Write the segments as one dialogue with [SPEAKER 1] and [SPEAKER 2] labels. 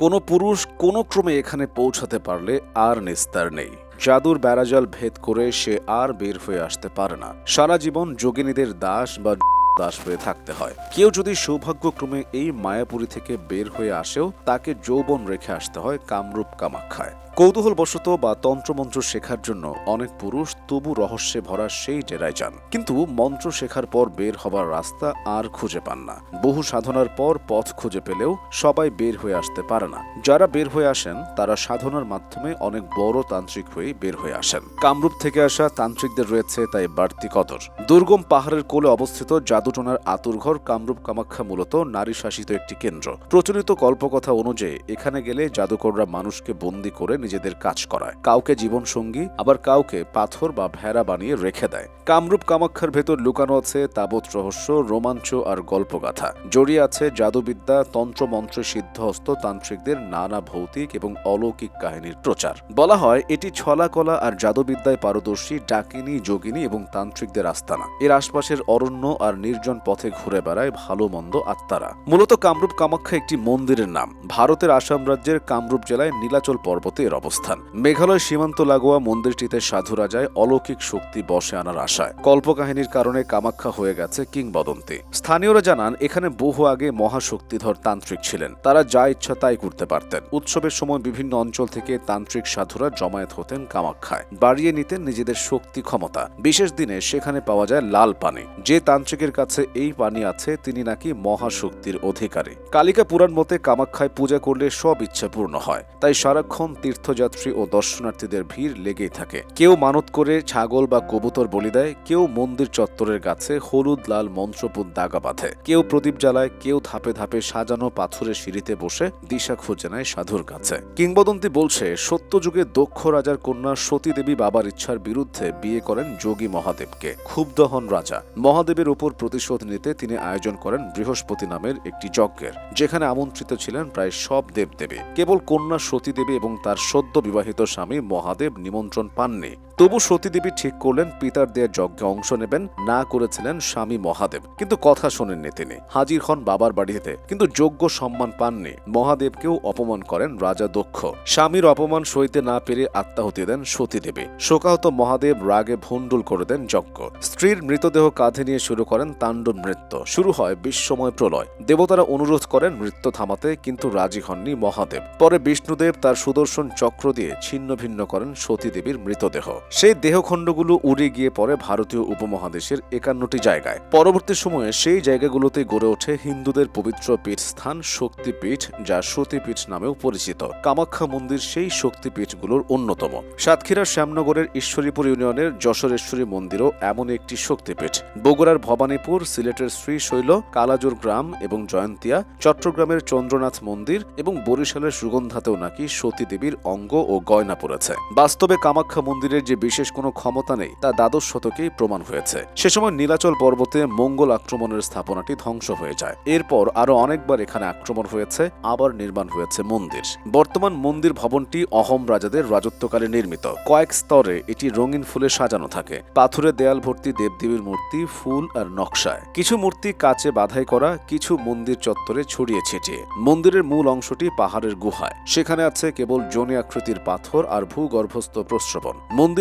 [SPEAKER 1] কোনো পুরুষ কোনো ক্রমে এখানে পৌঁছাতে পারলে আর নিস্তার নেই। জাদুর বেড়াজাল ভেদ করে সে আর বের হয়ে আসতে পারে না। সারা জীবন যোগিনীদের দাস বা দাস হয়ে থাকতে হয়। কেউ যদি সৌভাগ্যক্রমে এই মায়াপুরী থেকে বের হয়ে আসেও তাকে যৌবন রেখে আসতে হয় কামরূপ কামাখ্যায়। কৌতূহলবশত বা তন্ত্রমন্ত্র শেখার জন্য অনেক পুরুষ তবু রহস্যে ভরা সেই ডেরায় যান। কিন্তু মন্ত্র শেখার পর বের হবার রাস্তা আর খুঁজে পান না। বহু সাধনার পর পথ খুঁজে পেলেও সবাই বের হয়ে আসতে পারে না। যারা বের হয়ে আসেন, তারা সাধনার মাধ্যমে অনেক বড় তান্ত্রিক হয়ে বের হয়ে আসেন। কামরূপ থেকে আসা তান্ত্রিকদের রয়েছে তাই বাড়তি কদর। দুর্গম পাহাড়ের কোলে অবস্থিত জাদুটোনার আতুরঘর কামরূপ কামাখ্যা মূলত নারী শাসিত একটি কেন্দ্র। প্রচলিত কল্পকথা অনুযায়ী, এখানে গেলে জাদুকররা মানুষকে বন্দি করে নিজেদের কাজ করায়। কাউকে জীবন সঙ্গী আবার কাউকে পাথর বা ভেড়া বানিয়ে রেখে দেয়। কামরূপ কামাখ্যার ভেতর লুকানো আছে তাবৎ রহস্য, রোমাঞ্চ আর গল্পগাথা। জড়িয়ে আছে জাদুবিদ্যা, তন্ত্রমন্ত্রে সিদ্ধহস্ত তান্ত্রিকদের নানা ভৌতিক এবং অলৌকিক কাহিনীর প্রচার। বলা হয়, এটি ছলাকলা আর জাদুবিদ্যায় পারদর্শী, ডাকিনী, যোগিনী এবং তান্ত্রিকদের আস্তানা। এর আশপাশের অরণ্য আর নির্জন পথে ঘুরে বেড়ায় ভালো মন্দ আত্মারা। মূলত কামরূপ কামাখ্যা একটি মন্দিরের নাম। ভারতের আসাম রাজ্যের কামরূপ জেলায় নীলাচল পর্বতে এর অবস্থান। মেঘালয় সীমান্ত লাগোয়া মন্দিরটিতে সাধুরা যায় অলৌকিক শক্তি বসে আনার আশায়। কল্পকাহিনীর কারণে কামাখ্যা হয়ে গেছে কিংবদন্তি। স্থানীয়রা জানান, এখানে বহু আগে মহাশক্তিধর তান্ত্রিক ছিলেন। তারা যা ইচ্ছা তাই করতে পারতেন। উৎসবের সময় বিভিন্ন অঞ্চল থেকে তান্ত্রিক সাধুরা জমায়েত হতেন কামাখ্যায়। বাড়িয়ে নিতেন নিজেদের শক্তি ক্ষমতা। বিশেষ দিনে সেখানে পাওয়া যায় লাল পানি। যে তান্ত্রিকের কাছে এই পানি আছে, তিনি নাকি মহাশক্তির অধিকারী। কালিকা পুরাণ মতে কামাখ্যায় পূজা করলে সব ইচ্ছা পূর্ণ হয়। তাই সারাক্ষণ তীর্থযাত্রী ও দর্শনার্থীদের ভিড় লেগেই থাকে। কেউ মানত করে ছাগল বা কবুতর বলি দেয়, কেউ মন্দির চত্বরের গাছে হলুদ লাল মন্ত্রপুত দাগা বাঁধে। কেউ প্রদীপ জ্বালায়, কেউ ধাপে ধাপে সাজানো পাথরের সিঁড়িতে বসে দিশা খুঁজে নেয় সাধুর কাছে। কিংবদন্তি বলছে, সত্যযুগে দক্ষ রাজার কন্যা সতী দেবী বাবার ইচ্ছার বিরুদ্ধে বিয়ে করেন যোগী মহাদেবকে, ক্ষুব্ধ হন রাজা। মহাদেবের উপর প্রতিশোধ নিতে তিনি আয়োজন করেন বৃহস্পতি নামের একটি যজ্ঞের, যেখানে আমন্ত্রিত ছিলেন প্রায় সব দেবদেবী। কেবল কন্যা সতী দেবী এবং তার সদ্য বিবাহিত স্বামী মহাদেব নিমন্ত্রণ পাননি। তবু সতীদেবী ঠিক করলেন, পিতার দেয়া যজ্ঞে অংশ নেবেন, না করেছিলেন স্বামী মহাদেব। কিন্তু কথা শোনেননি তিনি। হাজির হন বাবার বাড়িতে, কিন্তু যোগ্য সম্মান পাননি। মহাদেবকেও অপমান করেন রাজা দক্ষ। স্বামীর অপমান সইতে না পেরে আত্মাহুতি দেন সতীদেবী। শোকাহত মহাদেব রাগে ভণ্ডুল করে দেন যজ্ঞ। স্ত্রীর মৃতদেহ কাঁধে নিয়ে শুরু করেন তাণ্ডব নৃত্য। শুরু হয় বিশ্বময় প্রলয়। দেবতারা অনুরোধ করেন নৃত্য থামাতে, কিন্তু রাজি হননি মহাদেব। পরে বিষ্ণুদেব তার সুদর্শন চক্র দিয়ে ছিন্ন ভিন্ন করেন সতীদেবীর মৃতদেহ। সেই দেহখণ্ডগুলো উড়ে গিয়ে পড়ে ভারতীয় উপমহাদেশের একান্নটি জায়গায়। পরবর্তী সময়ে সেই জায়গাগুলোতে গড়ে ওঠে হিন্দুদের পবিত্র পীঠস্থান শক্তিপীঠ, যা সতীপীঠ নামেও পরিচিত। কামাখ্যা মন্দির সেই শক্তিপীঠগুলোর অন্যতম। সাতক্ষীরার শ্যামনগরের ঈশ্বরীপুর ইউনিয়নের যশোরেশ্বরী মন্দিরও এমন একটি শক্তিপীঠ। বগুড়ার ভবানীপুর, সিলেটের শ্রীশৈল, কালাজোর গ্রাম এবং জয়ন্তিয়া, চট্টগ্রামের চন্দ্রনাথ মন্দির এবং বরিশালের সুগন্ধাতেও নাকি সতী দেবীর অঙ্গ ও গয়না পড়েছে। বাস্তবে কামাখ্যা মন্দিরের যে বিশেষ কোনো ক্ষমতা নেই, তা দ্বাদশ শতকেই প্রমাণ হয়েছে। সে সময় নীলাচল পর্বতে মঙ্গল আক্রমণের স্থাপনাটি ধ্বংস হয়ে যায়। এরপর আরও অনেকবার এখানে আক্রমণ হয়েছে, আবার নির্মাণ হয়েছে মন্দির। বর্তমান মন্দির ভবনটি অহম রাজাদের রাজত্বকালে নির্মিত। কয়েক স্তরে এটি রঙিন ফুলে সাজানো থাকে। পাথুরে দেয়াল ভর্তি দেবদেবীর মূর্তি, ফুল আর নকশায়। কিছু মূর্তি কাচে বাধাই করা, কিছু মন্দির চত্বরে ছড়িয়ে ছিটিয়ে। মন্দিরের মূল অংশটি পাহাড়ের গুহায়। সেখানে আছে কেবল জনি আকৃতির পাথর আর ভূগর্ভস্থ প্রশ্রবণ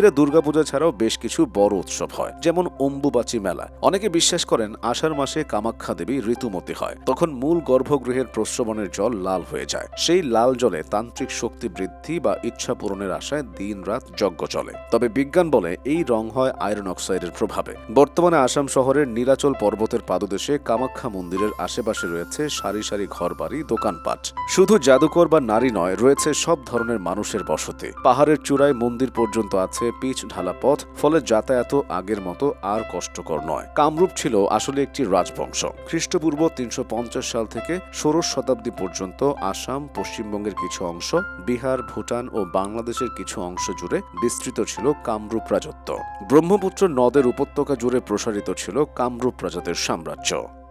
[SPEAKER 1] মন্দিরে দুর্গাপূজা ছাড়াও বেশ কিছু বড় উৎসব হয়, যেমন অম্বুবাচী মেলা। অনেকে বিশ্বাস করেন আষাঢ় মাসে কামাখ্যা দেবী ঋতুমতি হয়। তখন মূল গর্ভগৃহের প্রশ্রবণের জল লাল হয়ে যায়। সেই লাল জলে তান্ত্রিক শক্তি বৃদ্ধি বা ইচ্ছা পূরণের আশায় দিন রাত যজ্ঞ চলে। তবে বিজ্ঞান বলে এই রং হয় আয়রন অক্সাইডের প্রভাবে। বর্তমানে আসাম শহরের নীলাচল পর্বতের পাদদেশে কামাখ্যা মন্দিরের আশেপাশে রয়েছে সারি সারি ঘরবাড়ি, দোকানপাট। শুধু জাদুকর বা নারী নয়, রয়েছে সব ধরনের মানুষের বসতি। পাহাড়ের চূড়ায় মন্দির পর্যন্ত আছে পিচ ঢালা পথ, ফলে যাতায়াত আগের মতো আর কষ্টকর নয়। কামরূপ ছিল আসলে একটি রাজবংশ। খ্রিস্টপূর্ব তিনশো পঞ্চাশ সাল থেকে ষোড়শ শতাব্দী পর্যন্ত আসাম, পশ্চিমবঙ্গের কিছু অংশ, বিহার, ভুটান ও বাংলাদেশের কিছু অংশ জুড়ে বিস্তৃত ছিল কামরূপ রাজত্ব। ব্রহ্মপুত্র নদের উপত্যকা জুড়ে প্রসারিত ছিল কামরূপ রাজাদের সাম্রাজ্য।